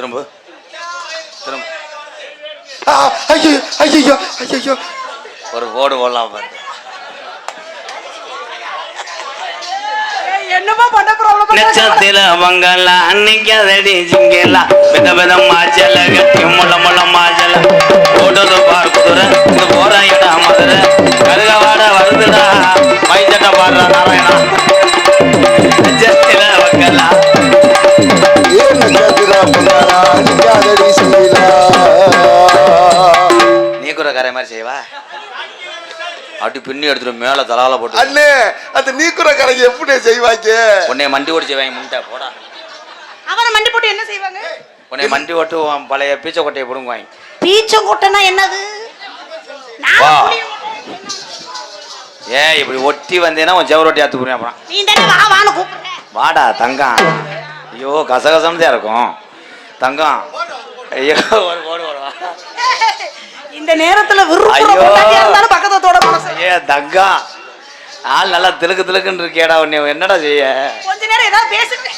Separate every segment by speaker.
Speaker 1: திரும்ப.
Speaker 2: ஆ, ஐயோ ஐயோ ஐயோ
Speaker 1: ஒரு போர்டு போடலாம் பாரு. நெச்சத்தில மங்கள அன்னைக்கு அதடி ஜிங்கல வித வித மாச்சல கட்டி முள்ள முள்ள மாச்சல ஓடுது பார்க்குதுற இது போற இடம் மதுரை கருகவாட வருதுடா. மைச்சட்ட பாடுற நாராயணா. நெச்சத்தில மங்கள. நீ கூட கரை மாதிரி செய்வா? அப்படி பின்னி எடுத்துட்டு மேல தலால போட்டு.
Speaker 2: அண்ணே அந்த நீக்குற கரைக்கு எப்படி செய்வாங்க?
Speaker 1: உன்னை மண்டி ஓடி செய்வாங்க முண்டை போடா.
Speaker 3: அவரை மண்டி போட்டு என்ன செய்வாங்க?
Speaker 1: உன்னை மண்டி ஓட்டு பழைய பீச்சை கொட்டையை பிடுங்குவாங்க.
Speaker 3: பீச்சங்கொட்டைனா என்னது?
Speaker 1: ஏன் இப்படி ஒட்டி வந்தேன்னா உன் ஜெவரொட்டி ஆத்து புரியும் அப்புறம்.
Speaker 3: நீ தானே வா வான்னு கூப்பிடுற.
Speaker 1: வாடா தங்கம். ஐயோ கசகசம் தான் இருக்கும். தங்கம். ஐயோ ஒரு போடு போடுவா
Speaker 3: இந்த நேரத்துல இருந்தாலும் பக்கத்தோட
Speaker 1: ஐயே தங்கம் ஆள் நல்லா திலுக்கு திலுக்குன்னு இருக்கியாடா உன்னை. என்னடா செய்ய?
Speaker 3: கொஞ்ச நேரம் ஏதாவது பேசுங்க.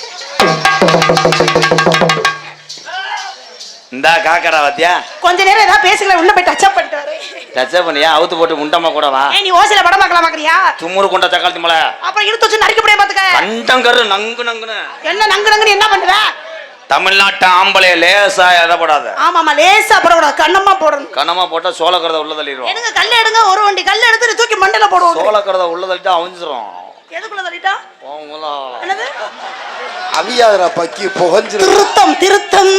Speaker 1: இந்தா காக்கடா பாத்தியா?
Speaker 3: கொஞ்ச நேரம் ஏதாவது பேசுங்களேன். உள்ள போய் டச் அப் பண்ணிட்டாரு
Speaker 1: டச்சப் பண்ணியா? அவுத்து போட்டு முண்டமா கூட வா.
Speaker 3: நீ ஓசில படம் பார்க்கலாம் பாக்குறியா
Speaker 1: தும்முரு கொண்ட தக்காளி மலை
Speaker 3: அப்புறம் இழுத்து வச்சு நடிக்க முடியாது பாத்துக்க
Speaker 1: நங்கு நங்குன்னு.
Speaker 3: என்ன நங்கு நங்குன்னு என்ன பண்ணுவ?
Speaker 1: தமிழ்நாட்டு ஆம்பளைய லேசா எதப்படாத?
Speaker 3: ஆமாமா லேசா போடக்கூடாது. கண்ணமா போடணும்.
Speaker 1: கனமா போட்டா சோளக்கறத உள்ள தள்ளிடுவோம்
Speaker 3: எடுங்க கல்ல எடுங்க ஒரு வண்டி. கல்ல எடுத்து தூக்கி மண்டல போடுவோம்
Speaker 1: சோளக்கறத உள்ள தள்ளிட்டு அவிஞ்சிரும்.
Speaker 3: எதுக்குள்ள தள்ளிட்டா. என்னது?
Speaker 2: அவியாதரா பக்கி புகஞ்சிரு
Speaker 3: திருத்தம் திருத்தம்.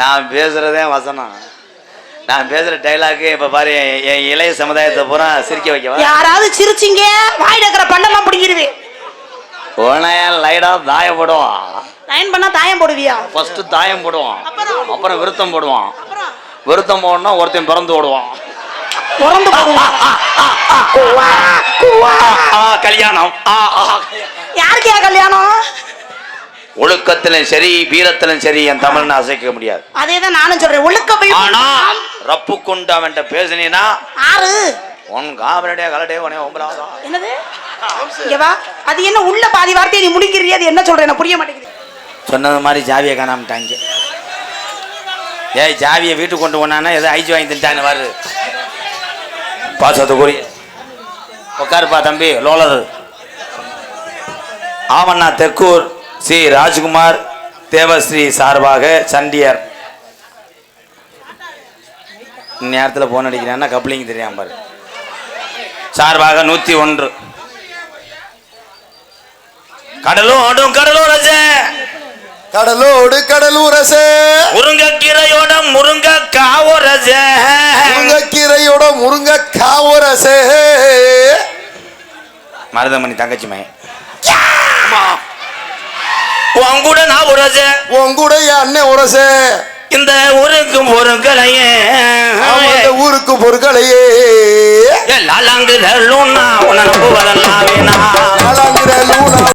Speaker 1: நான் பேசுறதே வசனம். நான் பேசுற டைலாக்கு இப்ப பாரு என் இளைய சமுதாயத்தை பூரா சிரிக்க வைக்கவா?
Speaker 3: யாராவது சிரிச்சிங்க வாயில இருக்கிற பண்டெல்லாம் பிடிங்கிருவேன்.
Speaker 1: உடனே லைடா தாயம் போடுவான்
Speaker 3: லைன் பண்ணா தாயம் போடுவியா?
Speaker 1: ஃபர்ஸ்ட் தாயம் போடுவான்.
Speaker 3: அப்புறம்?
Speaker 1: விருத்தம் போடுவான். விருத்தம் போடணும் ஒருத்தன் பிறந்து ஓடுவான்.
Speaker 3: பிறந்து
Speaker 1: கல்யாணம். ஆ, ஆ.
Speaker 3: யாருக்கு யா கல்யாணம்?
Speaker 1: ஒழுக்கத்திலும் சரி வீரத்திலும் சரி என் தமிழ்னு அசைக்க முடியாது.
Speaker 3: அதே தான் நானும் சொல்றேன். ஒழுக்க
Speaker 1: ஆனா ரப்பு கொண்டு அவன்கிட்ட பேசினீன்னா
Speaker 3: ஆறு.
Speaker 1: உன் காவலடைய கலடே உனே ஒம்பலாதா
Speaker 3: என்னது? அது என்ன உள்ள பாதி வார்த்தையை நீ முடிக்கிறியா? அது என்ன சொல்ற? எனக்கு புரிய மாட்டேங்குது.
Speaker 1: சொன்னது மாதிரி ஜாவியை காணாமட்டாங்க. ஏய் ஜாவியை வீட்டுக்கு கொண்டு போனானா எதை ஐஜி வாங்கி தின்ட்டான்னு வாரு பாசத்துக்குரிய உட்காருப்பா தம்பி. லோலர் ஆமண்ணா தெக்கூர் சி. ராஜ்குமார் தேவஸ்ரீ சார்பாக சண்டியர். நேரத்தில் போன் அடிக்கிறான்னா கப்ளிங் தெரியாம பாரு. சார்பாக நூற்றி ஒன்று. கடலோடும் கடலோரசே
Speaker 2: கடலோடு கடலூரசே
Speaker 1: முருங்கக்கீரையோட முருங்க காவரசே
Speaker 2: முருங்கக்கீரையோட முருங்க காவரசே
Speaker 1: மருதமணி தங்கச்சி மகன். உன் கூட நான் உரசே.
Speaker 2: உங்களுடைய அண்ணன் உரசே.
Speaker 1: இந்த ஊருக்கு பொருட்களையே.
Speaker 2: ஊருக்கு பொருட்களையே.
Speaker 1: லாலாங்கு உன்னை நம்புவதெல்லாம்.